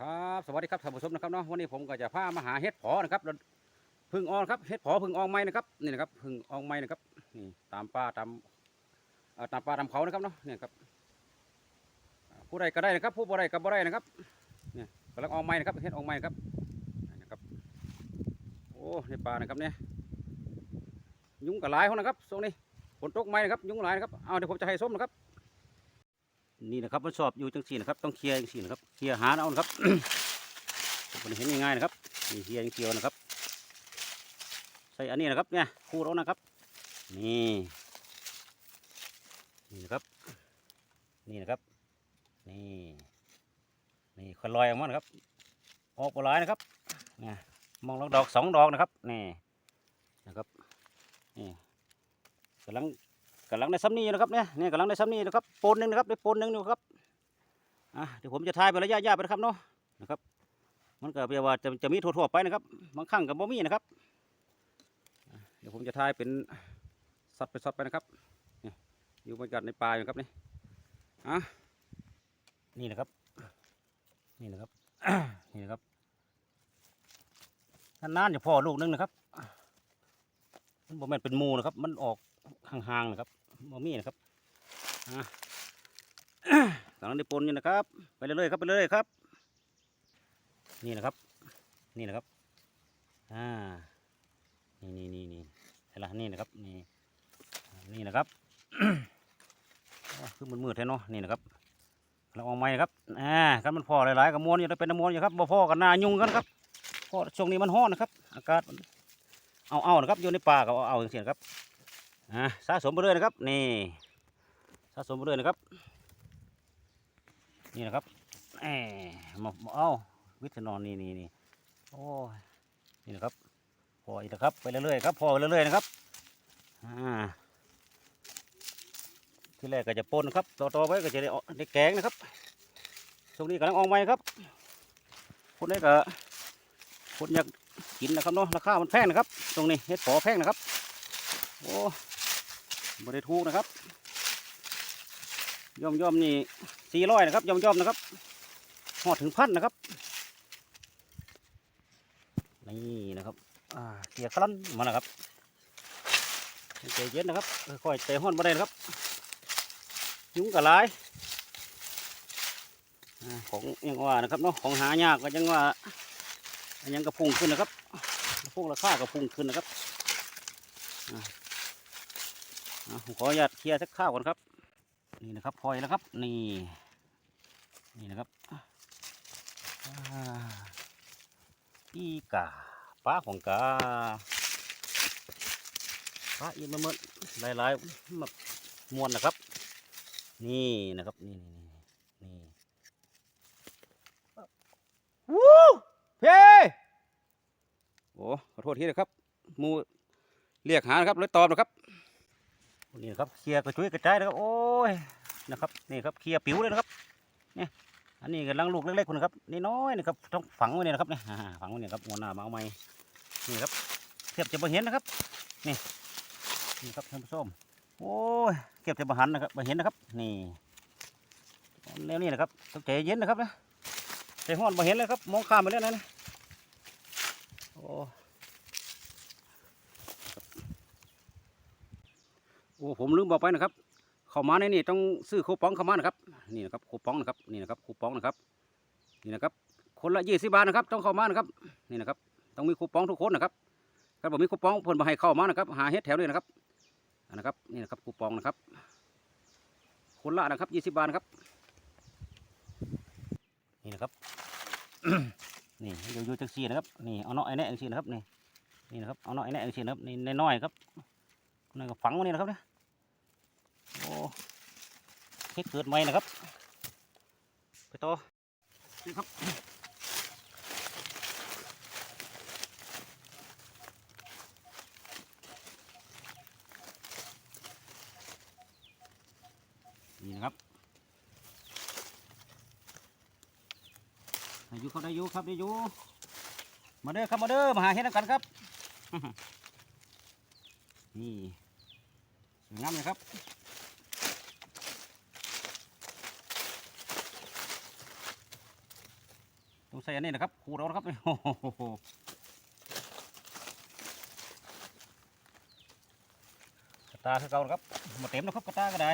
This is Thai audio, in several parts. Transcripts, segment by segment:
ครับสวัสดีครับท่านผู้ชมนะครับเนาะวันนี้ผมก็จะพามาหาเห็ดเพอนะครับพึ่งออนครับเห็ดเพอพึ่งอองไม้นะครับนี่นะครับพึ่งอองไม้นะครับนี่ตามป่าตามตามป่าตามเขานะครับเนาะนี่ครับผู้ใดก็ได้นะครับ ผู้บ่ได้ก็บ่ได้นะครับนี่กำลังอองไม้นะครับเห็ดอองไม้ครับนี่นะครับโอ้ในป่านะครับเนี่ยยุงกับหลายคนนะครับช่งนี้ฝนตกไม้นะครับยุงหลายนะครับเอาเดี๋ยวผมจะให้ส้มนะครับ นี่นะครับมันชอบอยู่จังสี่นะครับ ต้องเคลียร์จังสี่นะครับเคลียร์หาเอานะครับมันเห็นง่ายๆนะครับนี่เคลียร์เกียวนะครับ ใส่อันนี้นะครับเนี่ยคูดเอานะครับ นี่นี่นะครับ นี่นะครับนี่นี่คลอยออกมานะครับออกปลายนะครับเนี่ยมองลอกดอกสองดอกนะครับนี่นะครับนี่กำลัง กำลังในซ้ำนี่นะครับเนี่ยเนี่ยกำลังในซ้ำนี้นะครับปนหนึ่งนะครับได้ปนหนึ่งอยู่ครับอะเดี๋ยวผมจะทายไประยะยะไปนะครับเนาะนะครับ มันก็แปลว่าจะจะมีทั่วๆไปนะครับบางครั้งกับบ่มีนะครับ เดี๋ยวผมจะทายเป็นสัตว์ไปสัตว์ไปนะครับนี่อยู่บรรยากาศในป่าอยู่ครับนี่อะนี่นะครับ นี่นะครับนี่นะครับนานๆจะพอลูกหนึงนะครับมันบ่แม่นเป็นมูนะครับ มันออกห่างๆนะครับ มอมี่นะครับกำลังได้ปนอยู่นะครับ ไปเรื่อยๆครับไปเรื่อยๆครับ นี่นะครับ นี่นะครับ อ่า นี่นี่นี่นี่เห็นละนี่นะครับ นี่ นี่นะครับโอ้คือมืดๆแท้เนาะ นี่นะครับเราออกไม้ครับ อ่ากันมันพอหลายๆกับมวนอยู่ได้เป็นน้ำมวนอยู่ครับบ่พอกันหนายุ่งกันครับเพราะช่วงนี้มันร้อนนะครับ อากาศ เอาๆนะครับ อยู่ในป่าก็เอาๆอย่างเช่นครับ อะสะสมไปเรื่อยนะครับนี่สะสมไปเรื่อยนะครับ นี่นะครับแหมมาเอาวิทยนอนนี่นี่นี่โอ้นี่นะครับพออีกนะครับไปเรื่อยๆครับพอไปเรื่อยๆนะครับอ่าที่แรกก็จะปนนะครับต่อๆไปก็จะได้ได้แกงนะครับช่วงนี้กำลังออกใหม่ครับคนนี้ก็คนอยากกินนะครับเนาะราคามันแพงนะครับ ตรงนี้เห็ดผอแพงนะครับโอ้ บริทูกนะครับ ย่อมย่อมนี่สี่ร้อยนะครับ ย่อมย่อมนะครับหอดถึงพันนะครับ นี่นะครับอ่าเกียร์คลันมานะครับใจเย็นนะครับค่อยๆเตะห้อนมาได้นะครับ ยุ้งกระไรของยังว่านะครับเนาะของหายากก็ยังว่ายังกระพุ่งขึ้นนะครับพวกราคากระพุ่งขึ้นนะครับ ผมขออนุญาตเคลียร์สักข้าวก่อนครับ นี่นะครับพลอยแล้วครับ นี่ นี่นะครับอีกาป้าของกาป้าอีกมาเมื่อหลายๆแบบมวนนะครับ นี่นะครับนี่นี่นี่นี่วู้เพ่โอ้ขอโทษทีนะครับมูเรียกหานะครับเลยตอบนะครับ นี่ครับเคลียร์กระจุยกระจายนะครับโอ้ยนะครับนี่ครับเคลียร์ปิวเลยนะครับนี่อันนี้กำลังลูกเล็กๆคนนะครับนี่น้อยนะครับต้องฝังไว้เนี่ยนะครับเนี่ยฝังไว้เนี่ยครับหัวหน้ามาเอาไม้นี่ครับเทียบจะบ่เห็นนะครับนี่นี่ครับท่านผู้ชมโอ้ยเก็บจะบ่หันนะครับบ่เห็นนะครับนี่แล้วนี่นะครับต้องใจเย็นนะครับนะใจห้อนบ่เห็นเลยครับมองข้ามไปแล้วนะนะโอ้ โอ้ผมลืมบอกไปนะครับเข้ามาในนี่ต้องซื้อคูปองเข้ามานะครับ นี่นะครับคูปองนะครับนี่นะครับคูปองนะครับ นี่นะครับ คนละยี่สิบาทนะครับ ต้องเข้ามานะครับ นี่นะครับ ต้องมีคูปองทุกคนนะครับถ้าผมมีคูปองเพิ่นมาให้เข้ามานะครับ หาเฮ็ดแถวนี้นะครับนะครับนี่นะครับคูปองนะครับ คนละนะครับยี่สิบาทนะครับ นี่นะครับ นี่อยู่อยู่จังซีนะครับ นี่เอาเนาะไอ้แน่จังซีนะครับนี่นี่นะครับเอาเนาะไอ้แน่จังซีนะครับนี่น้อยๆครับนี่ก็ฝังไว้นี่นะครับเนี่ย เฮ็ดเกิดใหม่นะครับ ไปต่อนี่ครับนี่นะครับได้ยู่ครับได้อยู่ครับได้อยู่มาเด้อครับมาเด้อมาหาเฮ็ดกันครับนี่สวยงามเลยครับ ต้องใส่อันนี้นะครับครูเรานะครับโอ้โหกระตาคือเก่านะครับมาเต็มนะครับกระตาก็ได้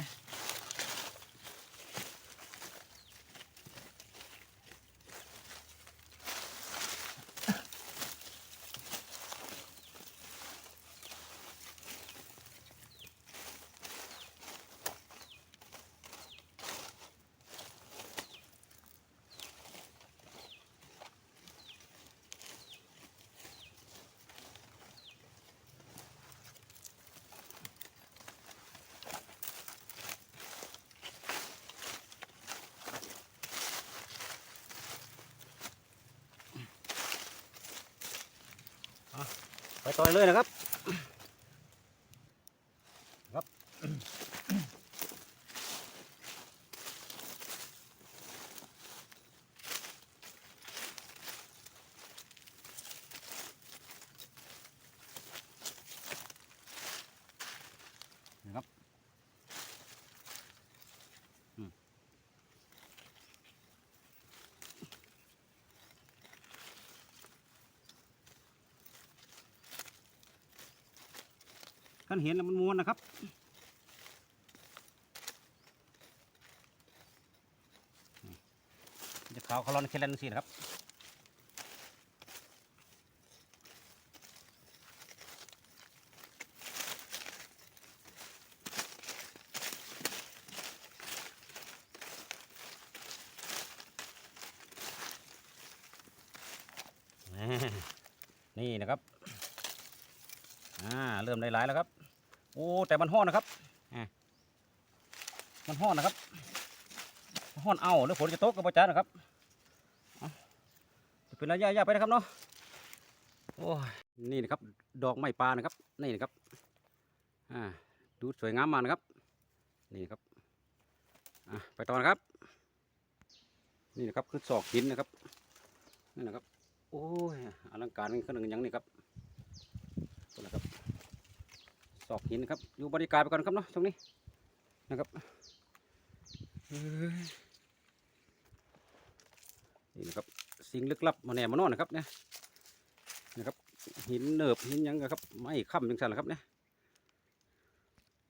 ไปต่อยเลยนะครับ ท่านเห็นมันม้วนนะครับจะขาวเขาร้อนเคลนสินะครับนี่นะครับ อ่าเริ่มได้หลายแล้วครับโอ้แต่มันห้อนนะครับอ่ามันห้อนนะครับห้อนเอาหรือฝนจะตกกับประจานนะครับจะเป็นระยะๆไปนะครับเนาะโอ้นี่นะครับ ดอกไม้ปลานะครับ นี่นะครับอ่าดูสวยงามมากนะครับ นี่นครับอะไปต่อนะครับ นี่นะครับคือศอกหินนะครับนี่นะครับโอ้ยอลังการขนาดยังนี่ครับตัวนะครับ ศอกหินครับ อยู่บริการไปก่อนครับเนาะตรงนี้นะครับเอ้ยนี่นะครับสิ่งลึกลับมาแหนมานอนนะครับเนี่ยนะครับหินเนิบหินยังนะครับไม่ค่ำจังสันนะครับเนี่ย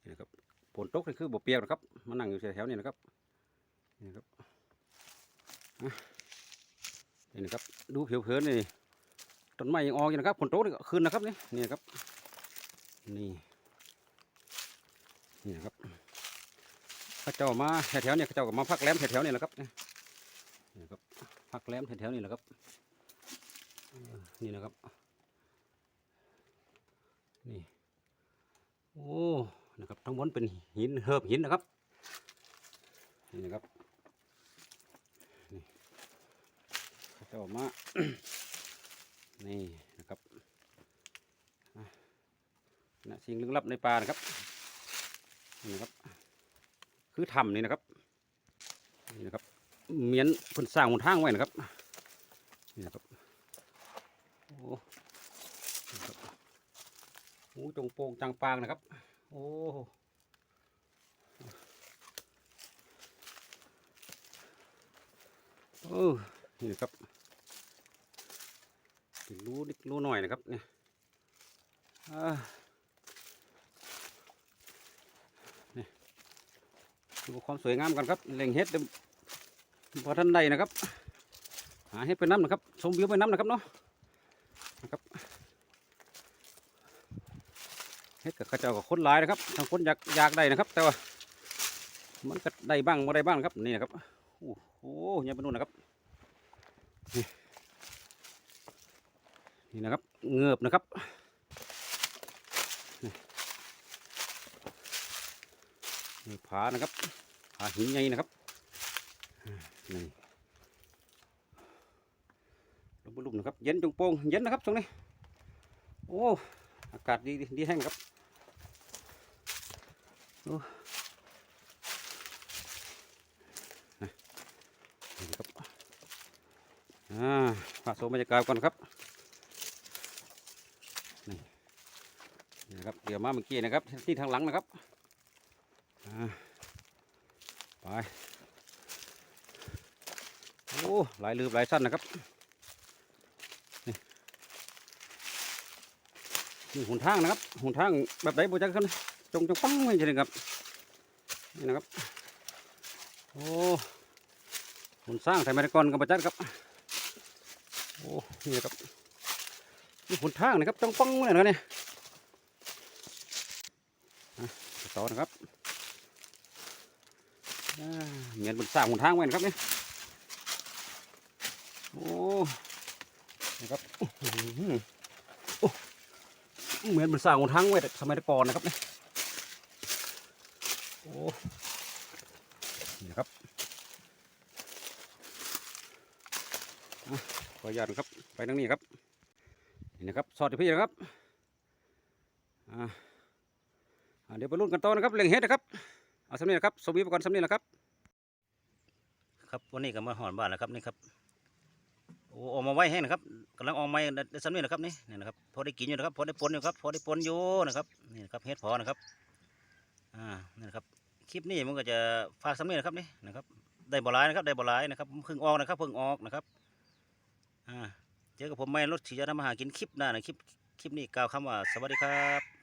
นี่นะครับฝนตกนี่คือบ่เปียกนะครับมานั่งอยู่แถวๆนี้นะครับนี่นะครับนี่นะครับดูเผิวๆนี่ต้นไม้ยังออกอยู่นะครับฝนตกนี่ก็ขึ้นนะครับนี่นี่นะครับนี่ นี่ครับข้าเจ้ามาแถวๆเนี่ยข้าเจ้าก็มาพักแรมแถวๆนี่แหละครับนี่นะครับพักแรมแถวๆนี่แหละครับนี่นะครับนี่โอ้นะครับทั้งหมดเป็นหินเหิบหินนะครับนี่นะครับนี่ข้าเจ้ามานี่นะครับนะสิ่งลึกลับในป่านะครับ นี่ครับ คือถ้ำนี่นะครับนี่นะครับเมียนเพิ่นสร้างหนทางไว้นะครับนี่นะครับโอ้นี่ครับโอ้จงโป่งจังปางนะครับ โอ้โอ้นี่นะครับรู้นิดรู้หน่อยนะครับเนี่ยอ่า ดูความสวยงามกันครับเล็งเฮ็ดเดี๋ยวพอท่านใดนะครับ หาเฮ็ดไปน้ำนะครับ ชมวิวไปน้ำนะครับเนาะนะครับเฮ็ดกับข้าเจ้ากับคนหลายนะครับทางคนอยากอยากได้นะครับ แต่ว่ามันก็ได้บ้างไม่ได้บ้างครับนี่นะครับโอ้โหอยังไปนู่นนะครับนี่นะครับ เงือบนะครับ นี่ผานะครับผาหินใหญ่นะครับนี่ลมบุลุมนะครับ เย็นจงโปงเย็นนะครับตรงนี้ โอ้อากาศดีดีแห้งครับโอ้นี่นะครับอ่าพาชมบรรยากาศก่อนครับนี่นะครับเดี๋ยวมาเมื่อกี้นะครับที่ทางหลังนะครับ ไปโอ้หลายลืบหลายสั้นนะครับนี่หุ่นทางนะครับหุ่นทางแบบไหนบูจักกันจงจงปังไม่ใช่ครับนี่นะครับโอ้หุ่นสร้างไทยมรกอนกับบูจักครับโอ้นี่ครับนี่หุ่นทางนะครับจงปังเลยนะเนี่ยต่อนะครับ เหมือนบนสร้างหนทางไว้นะครับเนี่ยโอ้นะครับอื้อหือเหมือนมันสร้างหนทางไว้สมัยก่อนนะครับเนี่ยโอ้นี่นะครับขออนุญาตนครับไปทางนี้ครับนี่นะครับสอดที่พี่นะครับอ่าอ่าเดี๋ยวไปรุ่นกันต่อนะครับเล็งเฮ็ดนะครับ เอาสำเนียงนะครับสมบีไปก่อนสำเนียงนะครับ ครับวันนี้ก็มาหอนบ้านแล้วครับนี่ครับโอ้ออกมาไว้แห้งนะครับกำลังออกมาได้สำเนียงนะครับนี่นี่นะครับพอได้กินอยู่นะครับพอได้ปนอยู่ครับพอได้ปนอยู่นะครับนี่นะครับเฮ็ดพอนะครับอ่านี่นะครับคลิปนี้มันก็จะฝากสำเนียงนะครับนี่นะครับได้บ่หลายนะครับได้บ่หลายนะครับเพิ่งออกนะครับเพิ่งออกนะครับอ่าเจอกับผมไม่รถที่จะทำมาหากินคลิปหน้านะคลิปคลิปนี้กล่าวคำว่าสวัสดีครับ